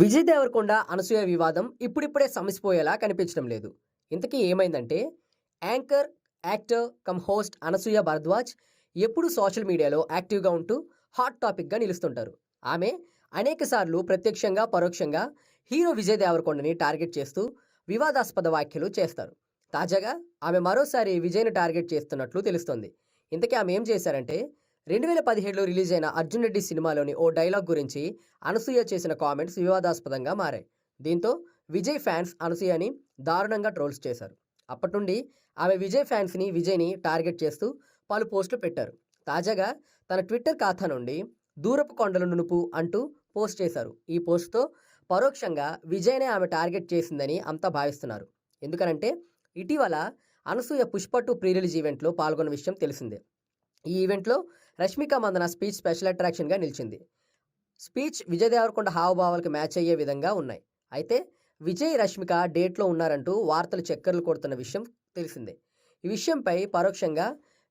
విజయ్ దేవరకొండ అనసూయ వివాదం ఇప్పుడిప్పుడే సమసిపోయేలా కనిపించడం లేదు. ఇంతకీ ఏమైందంటే anchor actor cum host Anasuya Bharadwaj ఎప్పుడు సోషల్ మీడియాలో యాక్టివ్గా ఉంటూ హాట్ టాపిక్గా నిలుస్తుంటారు. ఆమె అనేకసార్లు ప్రత్యక్షంగా పరోక్షంగా హీరో విజయ్ దేవరకొండని టార్గెట్ చేస్తూ వివాదాస్పద వ్యాఖ్యలు చేస్తారు. తాజాగా ఆమె మరోసారి విజయ్ను టార్గెట్ చేస్తున్నట్లు తెలుస్తోంది. ఇంతకీ ఆమె ఏం చేశారంటే రెండు వేల పదిహేడులో రిలీజ్ అయిన అర్జున్ రెడ్డి సినిమాలోని ఓ డైలాగ్ గురించి అనసూయ చేసిన కామెంట్స్ వివాదాస్పదంగా మారాయి. దీంతో విజయ్ ఫ్యాన్స్ అనసూయని దారుణంగా ట్రోల్స్ చేశారు. అప్పటి నుండి ఆమె విజయ్ ఫ్యాన్స్ని విజయ్ని టార్గెట్ చేస్తూ పలు పోస్టులు పెట్టారు. తాజాగా తన ట్విట్టర్ ఖాతా నుండి దూరపు కొండల నునుపు అంటూ పోస్ట్ చేశారు. ఈ పోస్ట్తో పరోక్షంగా విజయ్నే ఆమె టార్గెట్ చేసిందని అంతా భావిస్తున్నారు. ఎందుకనంటే ఇటీవల Anasuya Pushpa two pre release ఈవెంట్లో పాల్గొన్న విషయం తెలిసిందే. ఈ ఈవెంట్లో రష్మిక మందన స్పీచ్ స్పెషల్ అట్రాక్షన్గా నిలిచింది. స్పీచ్ విజయ్ దేవరకొండ హావభావాలకు మ్యాచ్ అయ్యే విధంగా ఉన్నాయి. అయితే విజయ్ రష్మిక డేట్లో ఉన్నారంటూ వార్తలు చక్కర్లు కొడుతున్న విషయం తెలిసిందే. ఈ విషయంపై పరోక్షంగా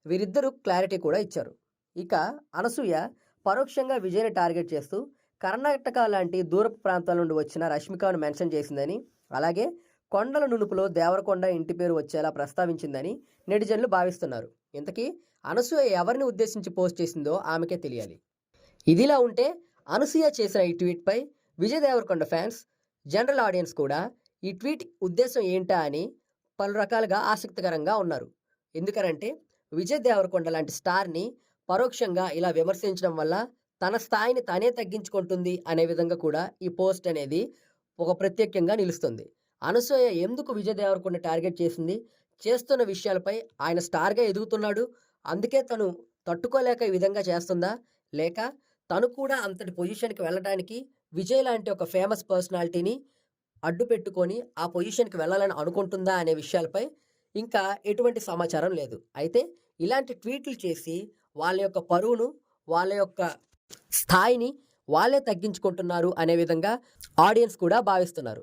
వీరిద్దరూ క్లారిటీ కూడా ఇచ్చారు. ఇక అనసూయ పరోక్షంగా విజయ్ని టార్గెట్ చేస్తూ కర్ణాటక లాంటి దూరపు ప్రాంతాల నుండి వచ్చిన రష్మికను మెన్షన్ చేసిందని అలాగే కొండల నునుపులో దేవరకొండ ఇంటి పేరు వచ్చేలా ప్రస్తావించిందని నెటిజన్లు భావిస్తున్నారు. ఇంతకీ అనసూయ ఎవరిని ఉద్దేశించి పోస్ట్ చేసిందో ఆమెకే తెలియాలి. ఇదిలా ఉంటే అనసూయ చేసిన ఈ ట్వీట్పై Vijay Devarakonda fans general audience కూడా ఈ ట్వీట్ ఉద్దేశం ఏంటా అని పలు రకాలుగా ఆసక్తికరంగా ఉన్నారు. ఎందుకనంటే విజయ్ దేవరకొండ లాంటి స్టార్ని పరోక్షంగా ఇలా విమర్శించడం వల్ల తన స్థాయిని తనే తగ్గించుకుంటుంది అనే విధంగా కూడా ఈ పోస్ట్ అనేది ఒక ప్రత్యేకంగా నిలుస్తుంది. అనసూయ ఎందుకు విజయ్ దేవరకొండ టార్గెట్ చేసింది? చేస్తున్న విషయాలపై ఆయన స్టార్గా ఎదుగుతున్నాడు. అందుకే తను తట్టుకోలేక ఈ విధంగా చేస్తుందా? లేక తను కూడా అంతటి పొజిషన్కి వెళ్ళడానికి విజయ్ లాంటి ఒక ఫేమస్ పర్సనాలిటీని అడ్డు పెట్టుకొని ఆ పొజిషన్కి వెళ్ళాలని అనుకుంటుందా అనే విషయాలపై ఇంకా ఎటువంటి సమాచారం లేదు. అయితే ఇలాంటి ట్వీట్లు చేసి వాళ్ళ యొక్క పరువును వాళ్ళ యొక్క స్థాయిని వాళ్ళే తగ్గించుకుంటున్నారు అనే విధంగా ఆడియన్స్ కూడా భావిస్తున్నారు.